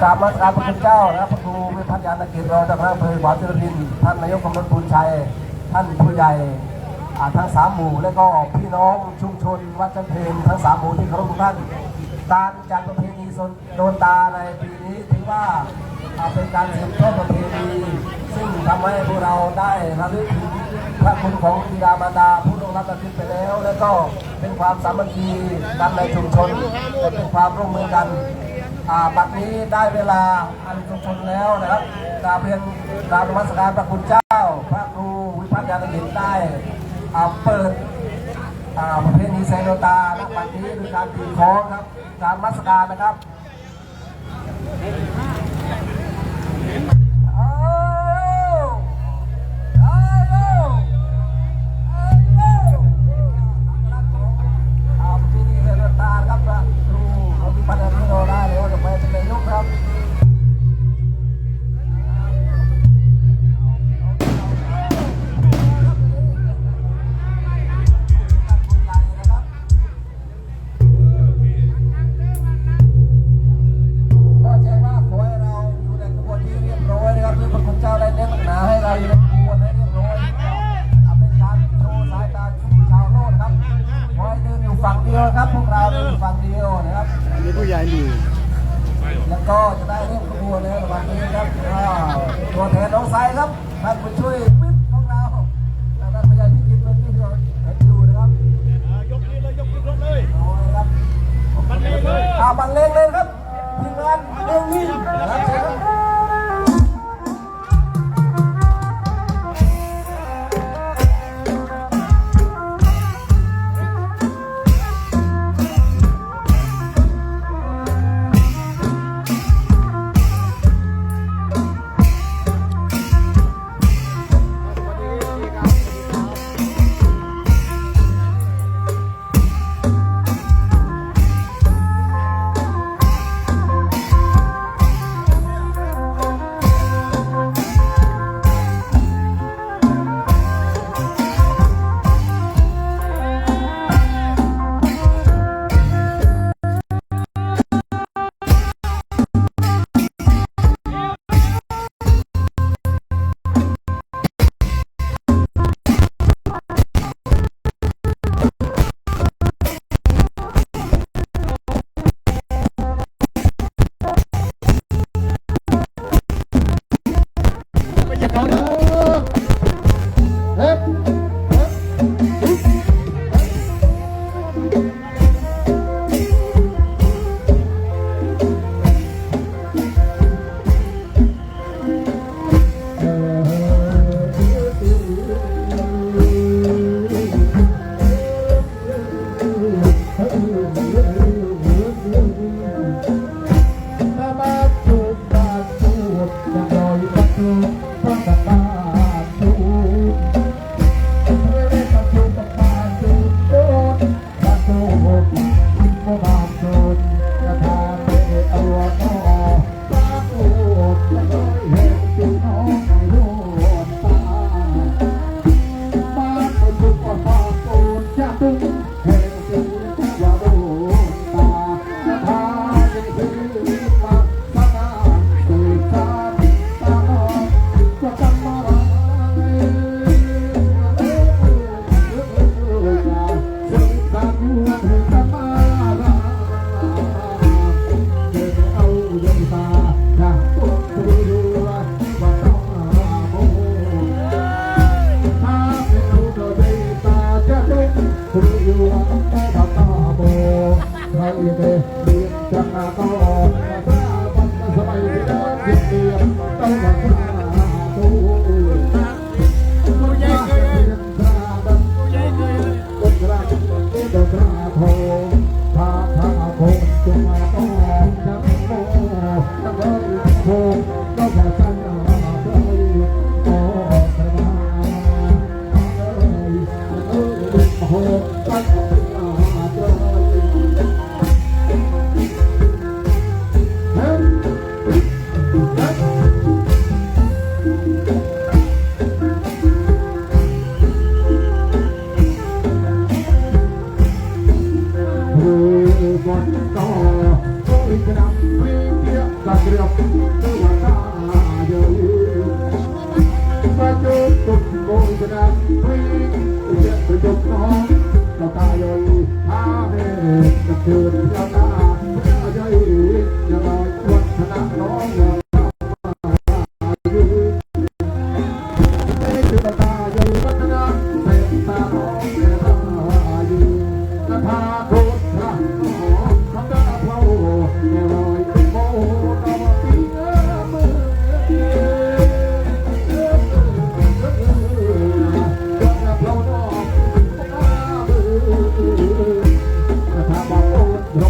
กราบมาการพระคุณเจ้านะครับพระครูวิพัฒน์ยานกิจรองเจ้าคณะอำเภอหวานเจริญท่านนายกกำนันปูนชัย ท่านผู้ใหญ่ทั้งสามหมู่และก็พี่น้องชุมชนวัดจันเพนทั้งสามหมู่ที่เคารพทุกท่านการจัดประเพณีโดนตาในปีนี้ถือว่าเป็นการสืบทอดประเพณีซึ่งทำให้พวกเราได้ระลึกถึงพระคุณของบิดามารดาผู้ลงรับประทิไปแล้ว และก็เป็นความสามัคคีกันในชุมชนและเป็นความร่วมมือกัน บัดนี้ได้เวลาอันสมควรแล้วนะครับกราบเรียนกราบนมัสการพระคุณเจ้า พระครูวิพัฒน์ยานกิจได้อ่าเปิดอ่าประเพณีไซโนตาณบัดนี้ด้วยการตีโค้งครับการมัสการนะครับ ได้เริ่มขบวนในวันนี้ครับก็ตัวแทนน้องไซครับท่านผู้ช่วยวิทย์ของเราและท่านพยาธิกิจตัวที่เราเห็นอยู่นะครับยกนี้เลยยกขึ้นรถเลยน้อยครับมันเลยเลยอาบันเลงเลยครับทีมงานเรื่องนี้นะครับ เ Bravo. บนต่อโอ้ยกระดิ่งเดีรียวตัวตาเยอะมาจุดจุดโกงกะดิ่งเดียกระจุดน้ตาเยอะอาเมนกะเทือนตา อ่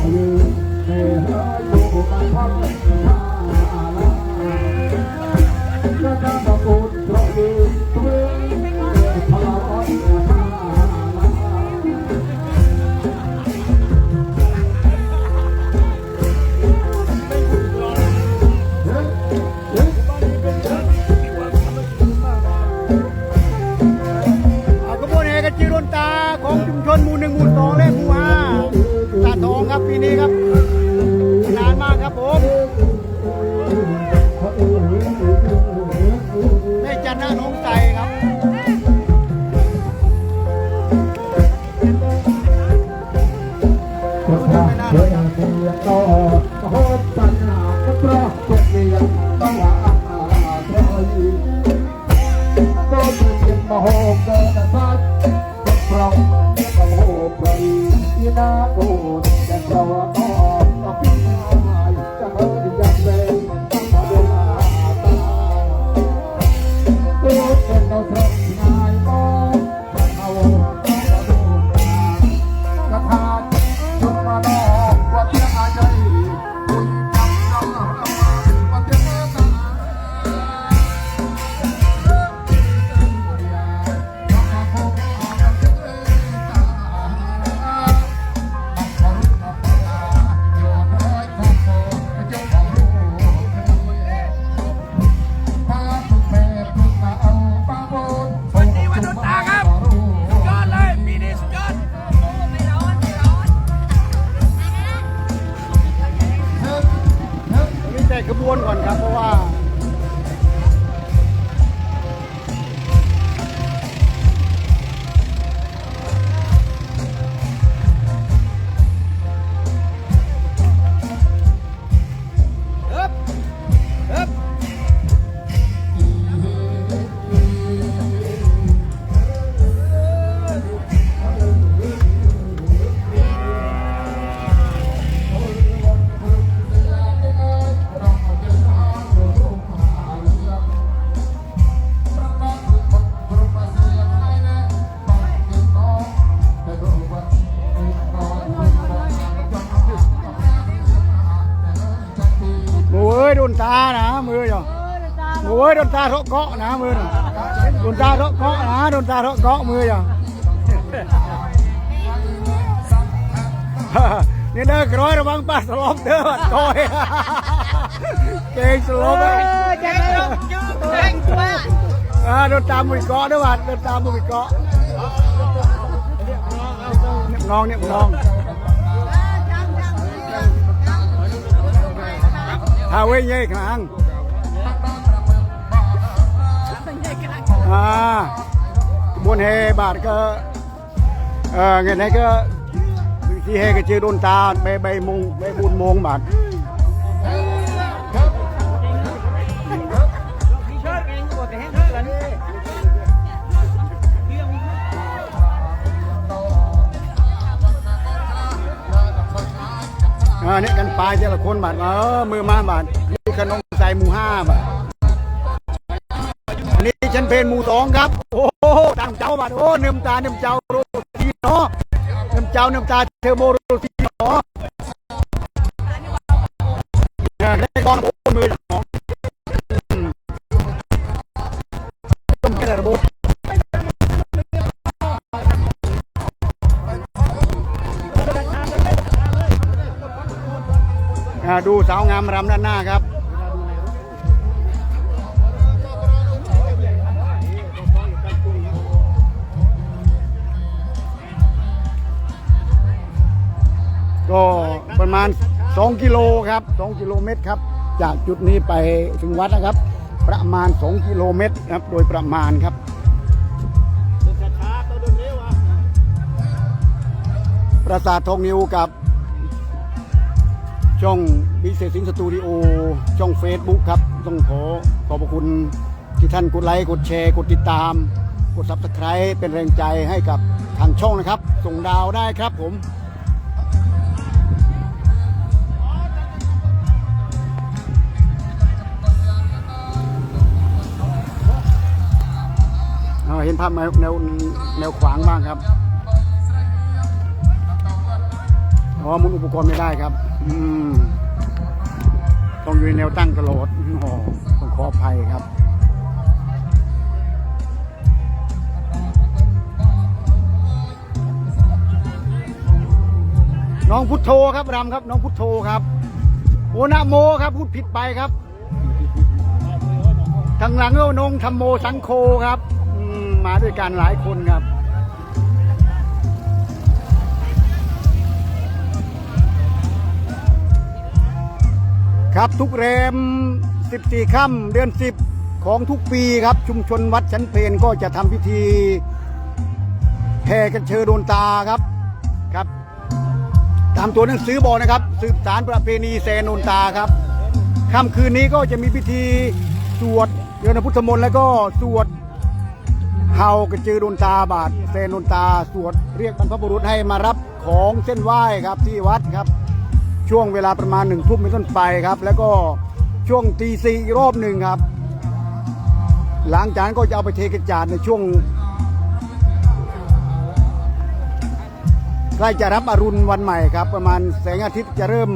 นตาเทาะเกาะนะมือน่ะโดนตาเทาะเกาะนะโดนตาเทาะเกาะมือจ้ะนี่เด้อกร้อยระวังป้าสลบเด้อบัดก้อยเก่งสลบเลยอ่าโดนตามมือเกาะเด้อบัดโดนตามมือเกาะเนี่ยน้องเนี่ยน้องถ้าเว้ยเย่ขาง อ่าบวนเฮบาทก็เออเงี้ยไหนก็ที่เฮก็ชื่อโดนตาใบใบมงใบบุญมงบาทอ่าเนี่ยกันปลายแต่ละคนบาทเออมือมาบาทนี่ขนมใส่หมูห้าบาท อันนี้ฉันเพนหมูสองครับ โอ้โหต่างเจ้าบาทโอ้เนิมตาเนิมเจ้าโรตีเนาะเนิมเจ้าเนิมตาเทอร์โบโรตีเนาะเนี่ยได้กองโอ้มือของต้มแค่ระบบดูสาวงามรำด้านหน้าครับ ประมาณ 2 กิโลครับ 2 กิโลเมตรครับ จากจุดนี้ไปถึงวัดนะครับ ประมาณ 2 กิโลเมตรครับ โดยประมาณครับปราสาททองนิวกับช่องบิเศษสิงสตูดิโอช่อง Facebook ครับ ต้องขอขอบพระคุณที่ท่านกดไลค์ กดแชร์ กดติดตาม กด Subscribe เป็นแรงใจให้กับทางช่องนะครับ ส่งดาวได้ครับผม เอาเห็นภาพแนวแนวขวางบ้างครับอ๋อมุนอุปกรณ์ไม่ได้ครับ อืมต้องอยู่ในแนวตั้งตลอดอ๋อต้องขออภัยครับน้องพุทโธครับรำครับ น้องพุทโธครับโอนะโมครับพูดผิดไปครับทางหลังก็นงธรรมโมสังโฆครับ มาด้วยกันหลายคนครับครับทุกแรม 14 ค่ำเดือน 10 ของทุกปีครับ ชุมชนวัดชันเพนก็จะทำพิธีแห่กันเชิญโดนตาครับครับ ตามตัวหนังสือบอกนะครับ สืบสารประเพณีแซนโนนตาครับค่ำคืนนี้ก็จะมีพิธีสวดเดือนพุทธมนต์แล้วก็สวด เฮากระจือดนตาบาทแซนโนตาสวดเรียกบรรพบุรุษให้มารับของเส้นไหว้ครับที่วัดครับ ช่วงเวลาประมาณหนึ่งทุ่มเป็นต้นไปครับ แล้วก็ช่วงตีสี่อีกรอบหนึ่งครับ หลังจากนั้นก็จะเอาไปเทกระจาดในช่วงใกล้จะรับอรุณวันใหม่ครับ ประมาณแสงอาทิตย์จะเริ่ม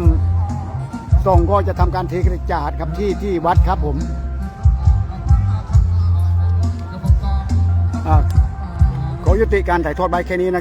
ส่องก็จะทำการเทกระจาดครับที่ที่วัดครับผม ขอยุติการถ่ายทอดใบแค่นี้นะครับ